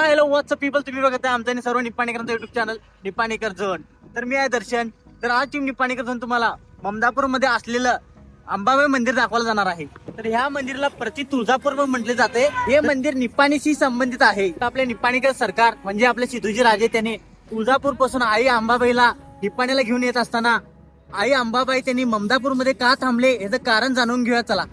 Hello WhatsApp people तुम्ही बघत आहे आमचा आणि सर्व निप्पाणीकरांचा युट्यूब चॅनल निप्पाणीकर झोन तर मी आहे दर्शन. तर आज टीम निप्पाणीकर झोन तुम्हाला ममदापूरमध्ये असलेलं अंबाबाई मंदिर दाखवायला जाणार आहे. तर ह्या मंदिराला प्रति तुळजापूर म्हटले जाते. हे मंदिर निप्पाणीशी संबंधित आहे. आपले निप्पाणीकर सरकार म्हणजे आपले सिद्धूजी राजे त्यांनी तुळजापूरपासून आई अंबाबाईला निप्पाणीला घेऊन येत असताना आई अंबाबाई त्यांनी ममदापूरमध्ये का थांबले याचं कारण जाणून घेऊया. चला.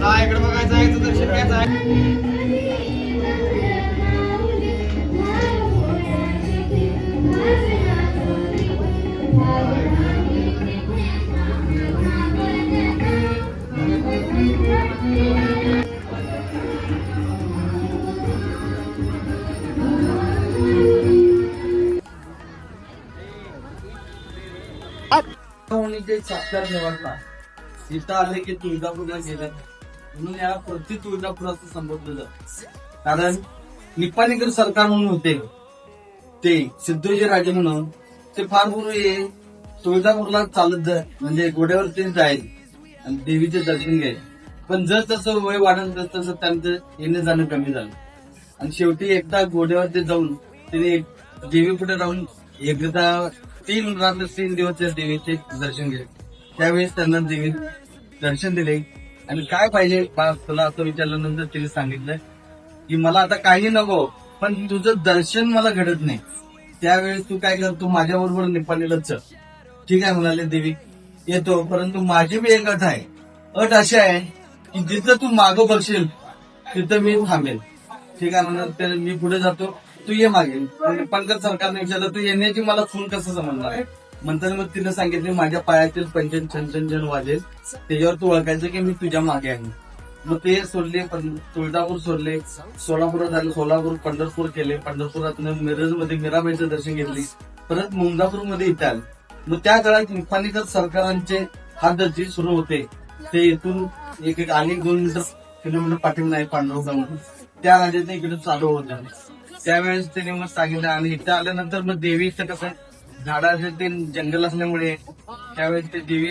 चला इकडे बघायचं आहे दर्शन घ्यायचं आहे. ते साक्षात निवडता इथं आले की तुळजापूरला गेलं. म्हणून या प्रति तुळजापूर असं संबोधलं जातं. कारण निपाणीकर सरकार म्हणून होते. ते सिद्धोजी राजे म्हणून. ते फार पूर्वी तुळजापूरला चालत जा म्हणजे घोड्यावरती जाईल. आणि देवीचे दर्शन घ्यायचे. पण जस जसं वय वाढत तस तसं त्यांचं येणं जाणं कमी झालं. आणि शेवटी एकदा घोड्यावरती जाऊन तिने देवी पुढे राहून एकदा तीन रात्र तीन दिवस त्या देवीचे दर्शन घेतले. त्यावेळेस त्यांना देवी दर्शन दिले. आणि काय पाहिजे? तुला असं विचारल्यानंतर तिने सांगितलं की मला आता काही नको पण तुझं दर्शन मला घडत नाही. त्यावेळेस तू काय कर तू माझ्याबरोबर चल. ठीक आहे म्हणाले देवी. येतो परंतु माझी बी एक अट आहे. अट अशी आहे की जिथं तू मागं बघशील तिथं मी थांबेल. ठीक आहे म्हणून मी पुढे जातो. तू ये मागे. पंकज सरकारने विचारलं तू येण्याची मला खून कसं समजणार? आहे म्हणताना मग तिनं सांगितले माझ्या पायातील पंचन छनछन वाजेल. त्याच्यावर तू ओळखायचं की मी तुझ्या मागे आहे. मग ते सोडले पण तुळजापूर सोडले सोलापुरात आले सोलापूर पंढरपूर केले. पंढरपुरात मिरजमध्ये मीराबाईचं दर्शन घेतले. परत मुंगापूरमध्ये इथे आले. मग त्या काळात निपाणीकर सरकारांचे हात दर्जी सुरू होते. ते इथून एक एक आणि दोन मीटर किलोमीटर पाठिंबा आहे पांडुरंगा म्हणून त्या राज्यात इकडे चालू होते. त्यावेळेस त्यांनी मग सांगितलं आणि इथं आल्यानंतर मग देवीचं कसं झाडाचे ते जंगल असल्यामुळे त्यावेळेस ते देवी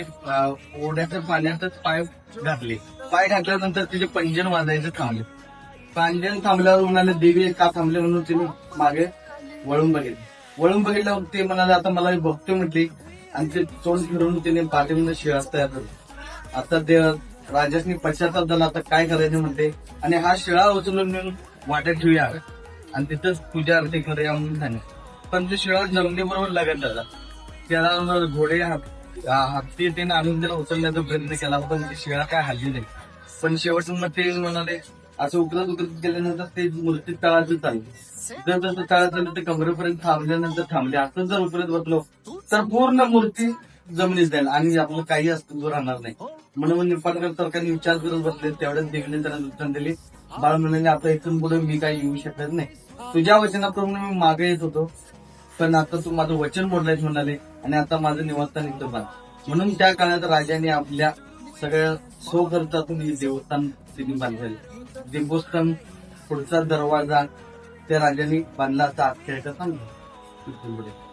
ओढ्याच्या पाण्यातच पाय घातले. पाय घातल्यानंतर तिचे पंजन वाजायचं थांबले. पंजन थांबल्यावर म्हणाले देवी का थांबले म्हणून तिने मागे वळून बघितले. वळून बघितल्यावर ते म्हणाले आता मला बघतो म्हटली. आणि ते तोंड फिरून तिने पाठीमध्ये शिळास तयार केला. आता ते राजासनी पश्चाताप झाला आता काय करायचं? म्हणते आणि हा शिळा उचलून नेऊन वाट्यात ठेवूया. आणि तिथंच पूजा आरती करूया म्हणून सांगितलं पण ते शिळा जमिनीबरोबर लगन झाला त्याला घोडे हात- हत्ती त्याने आणून त्याला उचलण्याचा प्रयत्न केला. पण ती शिळा काय हल्ली नाही. पण शेवटचं मग ते म्हणाले असं उकरत उकरत गेल्यानंतर ते मूर्ती तळाचं चालली. जर तसं तळात झालं तर कमरेपर्यंत थांबल्यानंतर थांबले. असं जर उकरत बसलो तर पूर्ण मूर्ती जमिनीत जाईल आणि आपलं काही अस्तित्व राहणार नाही. म्हणून निपाणकर सरकारने विचार करत बसले. तेवढ्याच देखील त्यांना नुकसान दिले बाळ म्हणाले आता इथून पुढे मी काही येऊ शकत नाही. तुझ्या वचनाप्रमाणे मी मागे येत होतो. पण आता तू माझं वचन मोडलायच म्हणाले आणि आता माझं निवासस्थान इथं बांध म्हणून त्या काळात राजाने आपल्या सगळ्या स्वखर्चातून हे देवस्थान तिने बांधले देवस्थान पुढचा दरवाजा त्या राजाने बांधला असा आख्यायिका सांगतो.